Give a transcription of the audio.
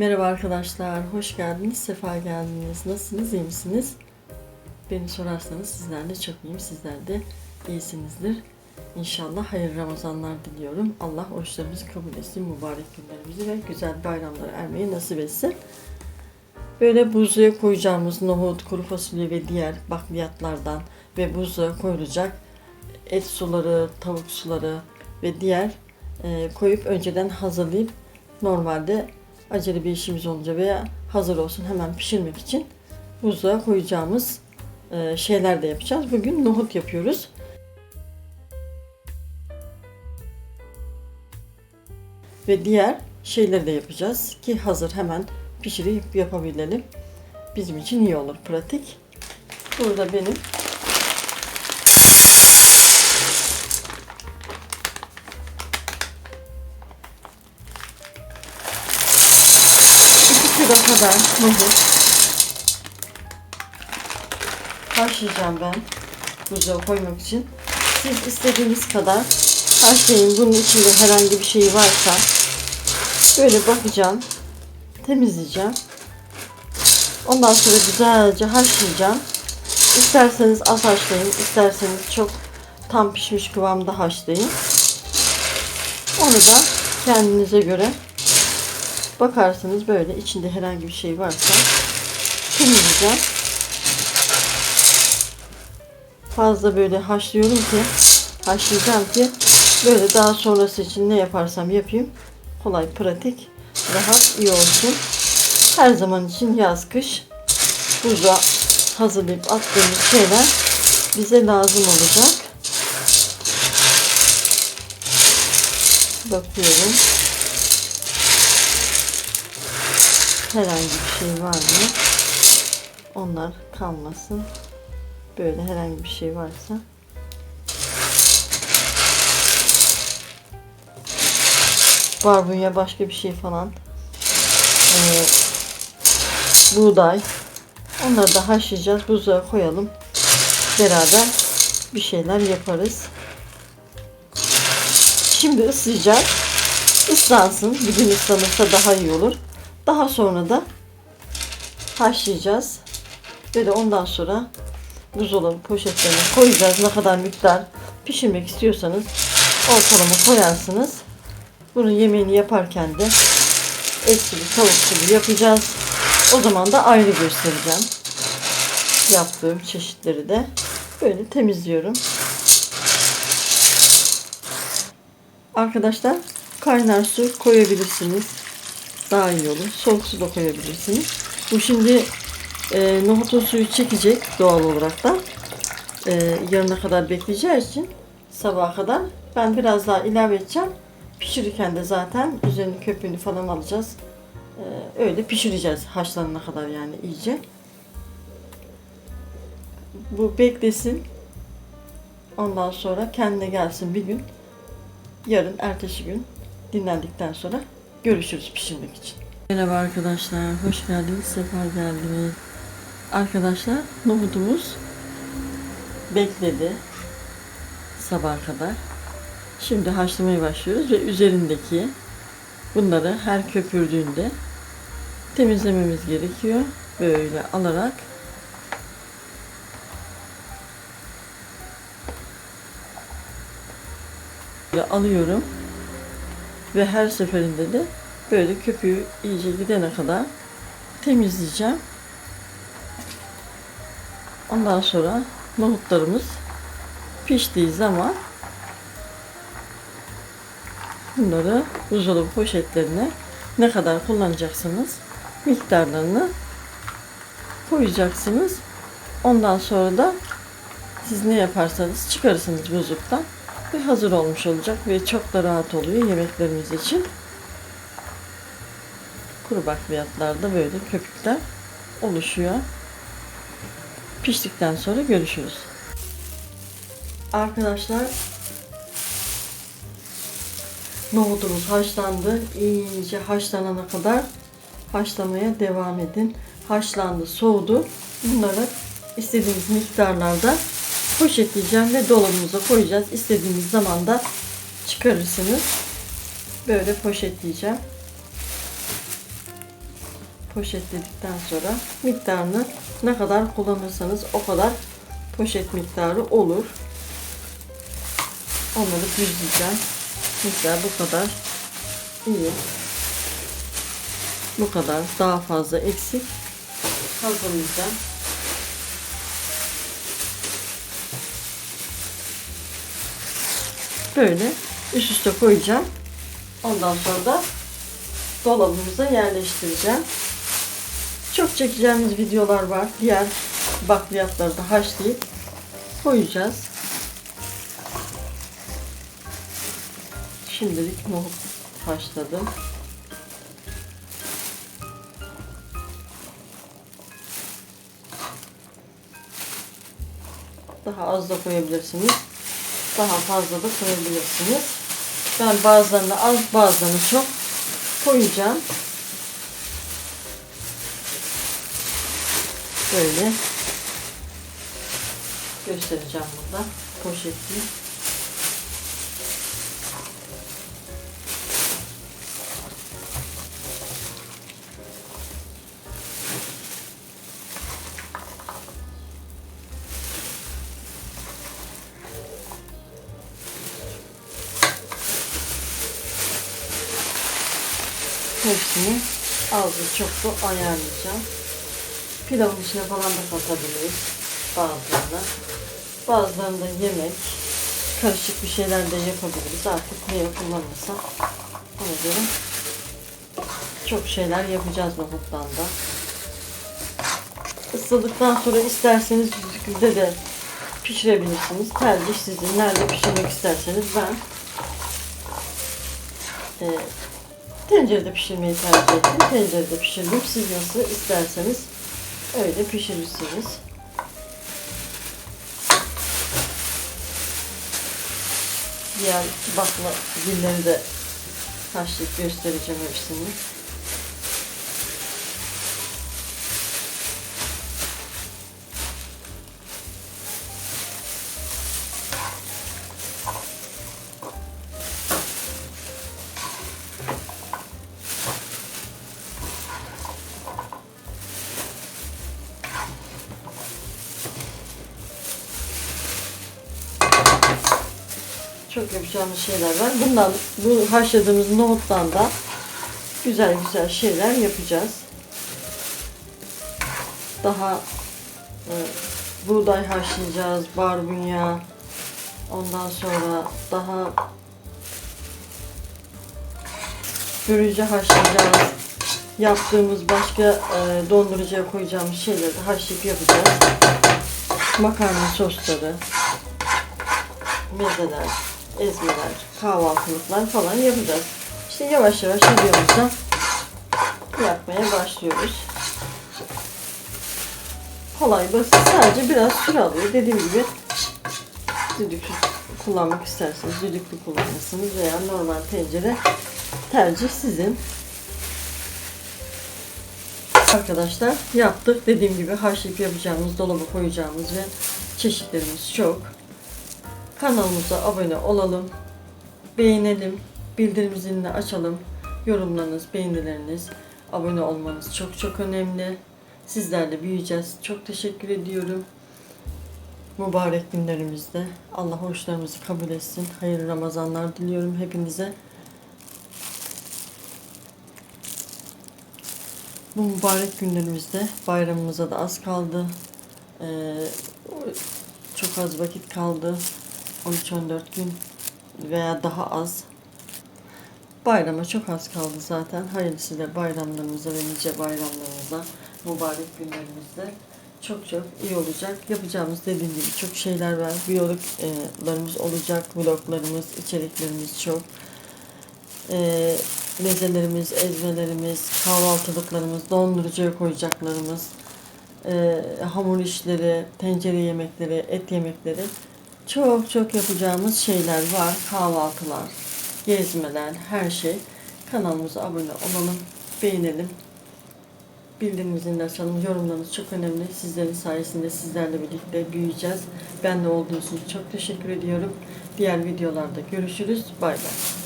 Merhaba arkadaşlar, hoş geldiniz, sefa geldiniz. Nasılsınız, iyi misiniz? Beni sorarsanız sizler de çok iyiyim, sizler de iyisinizdir. İnşallah hayırlı Ramazanlar diliyorum. Allah oruçlarımızı kabul etsin, mübarek günlerimizi ve güzel bayramlara ermeyi nasip etsin. Böyle buzluğa koyacağımız nohut, kuru fasulye ve diğer bakliyatlardan ve buzluğa koyulacak et suları, tavuk suları ve diğer e, koyup önceden hazırlayıp normalde acele bir işimiz olunca veya hazır olsun hemen pişirmek için buzluğa koyacağımız e, şeyler de yapacağız. Bugün nohut yapıyoruz. Ve diğer şeyleri de yapacağız ki hazır hemen pişirip yapabilelim. Bizim için iyi olur, pratik. Burada benim kilo kadar nohut haşlayacağım ben buzluğa koymak için. Siz istediğiniz kadar haşlayın. Bunun içinde herhangi bir şey varsa böyle bakacağım, temizleyeceğim. Ondan sonra güzelce haşlayacağım. İsterseniz az haşlayın, isterseniz çok tam pişmiş kıvamda haşlayın. Onu da kendinize göre bakarsınız böyle içinde herhangi bir şey varsa temizleyeceğim. Fazla böyle haşlıyorum ki haşlayacağım ki böyle daha sonrası için ne yaparsam yapayım kolay, pratik, rahat, iyi olsun. Her zaman için yaz kış buzluğa hazırlayıp attığımız şeyler bize lazım olacak. Bakıyorum. Herhangi bir şey var mı? Onlar kalmasın. Böyle herhangi bir şey varsa. Barbunya başka bir şey falan. Ee, buğday. Onları da haşlayacağız. Buzluğa koyalım. Beraber bir şeyler yaparız. Şimdi ıslayacak ıslansın bir gün ıslanırsa daha iyi olur daha sonra da haşlayacağız ve de ondan sonra buzdolabı poşetlerine koyacağız ne kadar miktar pişirmek istiyorsanız ortalama koyarsınız bunun yemeğini yaparken de etli tavuklu yapacağız. O zaman da ayrı göstereceğim. Yaptığım çeşitleri de böyle temizliyorum. Arkadaşlar kaynar su koyabilirsiniz. Daha iyi olur. Soğuk su da koyabilirsiniz. Bu şimdi e, nohutun suyu çekecek doğal olarak da. E, yarına kadar bekleyeceği için sabaha kadar ben biraz daha ilave edeceğim. Pişirirken de zaten üzerine köpüğünü falan alacağız. Ee, öyle pişireceğiz haşlanana kadar yani iyice. Bu beklesin. Ondan sonra kendine gelsin bir gün. Yarın ertesi gün dinlendikten sonra görüşürüz pişirmek için. Merhaba arkadaşlar, hoş geldiniz, sefa geldiniz. Arkadaşlar nohudumuz bekledi sabah kadar. Şimdi haşlamaya başlıyoruz ve üzerindeki bunları her köpürdüğünde temizlememiz gerekiyor. Böyle alarak böyle alıyorum ve her seferinde de böyle köpüğü iyice gidene kadar temizleyeceğim. Ondan sonra nohutlarımız piştiği zaman Bunları buzdolabı poşetlerine ne kadar kullanacaksınız miktarlarını koyacaksınız. Ondan sonra da siz ne yaparsanız çıkarırsınız buzluktan ve hazır olmuş olacak ve çok da rahat oluyor yemeklerimiz için. Kuru bakliyatlarda böyle köpükler oluşuyor. Piştikten sonra görüşürüz. Arkadaşlar Nohudumuz haşlandı. İyice haşlanana kadar haşlamaya devam edin. Haşlandı, soğudu. Bunları istediğiniz miktarlarda poşetleyeceğim ve dolabımıza koyacağız. İstediğiniz zaman da çıkarırsınız. Böyle poşetleyeceğim. poşetledikten sonra miktarını ne kadar kullanırsanız o kadar poşet miktarı olur. Onları düzleyeceğim. Miktar bu kadar iyi. Bu kadar daha fazla eksik hazırlayacağım. Böyle üst üste koyacağım. Ondan sonra da dolabımıza yerleştireceğim. Çok çekeceğimiz videolar var. Diğer bakliyatları da haşlayıp koyacağız. Şimdilik nohut haşladım. Daha az da koyabilirsiniz. Daha fazla da koyabilirsiniz. Ben bazılarını az bazılarını çok koyacağım. Böyle göstereceğim burada poşetli. Hepsini azı çoklu ayarlayacağım. Pilavın içine falan da katabiliriz bazılarını. Bazılarında yemek, karışık bir şeyler de yapabiliriz. Artık neye kullanırsak ona göre çok şeyler yapacağız nohuttan da. Isladıktan sonra isterseniz düdüklüde de pişirebilirsiniz. Tercih sizin. Nerede pişirmek isterseniz ben e, tencerede pişirmeyi tercih ettim. Tencerede pişirdim. Siz nasıl isterseniz öyle pişirirsiniz. Diğer bakla gülleri de haşlayıp göstereceğim hepsini. Çok yapacağımız şeyler var. Bundan bu haşladığımız nohuttan da güzel güzel şeyler yapacağız. Daha e, buğday haşlayacağız, barbunya. Ondan sonra daha börülce haşlayacağız. Yaptığımız başka e, dondurucuya koyacağımız şeyleri de haşlayıp yapacağız. Makarna sosları, mezeler, ezmeler, kahvaltılıklar falan yapacağız. İşte yavaş yavaş videomuzda yapmaya başlıyoruz. Kolay basit sadece biraz süre alıyor. Dediğim gibi düdüklü kullanmak isterseniz düdüklü kullanırsınız veya normal tencere tercih sizin. Arkadaşlar yaptık. Dediğim gibi haşlayıp yapacağımız, dolaba koyacağımız ve çeşitlerimiz çok. Kanalımıza abone olalım. Beğenelim. Bildirim zilini açalım. Yorumlarınız, beğenileriniz, abone olmanız çok çok önemli. Sizlerle büyüyeceğiz. Çok teşekkür ediyorum. Mübarek günlerimizde Allah hoşlarımızı kabul etsin. Hayırlı Ramazanlar diliyorum hepinize. Bu mübarek günlerimizde bayramımıza da az kaldı. Ee, çok az vakit kaldı. 13-14 gün veya daha az. Bayrama çok az kaldı zaten. Hayırlısıyla bayramlarımıza ve nice bayramlarımıza, mübarek günlerimizde çok çok iyi olacak. Yapacağımız dediğim gibi çok şeyler var. Vloglarımız olacak. Vloglarımız, içeriklerimiz çok. Ee, mezelerimiz, ezmelerimiz, kahvaltılıklarımız, dondurucuya koyacaklarımız, e, hamur işleri, tencere yemekleri, et yemekleri çok çok yapacağımız şeyler var. Kahvaltılar, gezmeler, her şey. Kanalımıza abone olalım, beğenelim. Bildirimimizi de açalım. Yorumlarınız çok önemli. Sizlerin sayesinde sizlerle birlikte büyüyeceğiz. Ben de olduğunuz için çok teşekkür ediyorum. Diğer videolarda görüşürüz. Bay bay.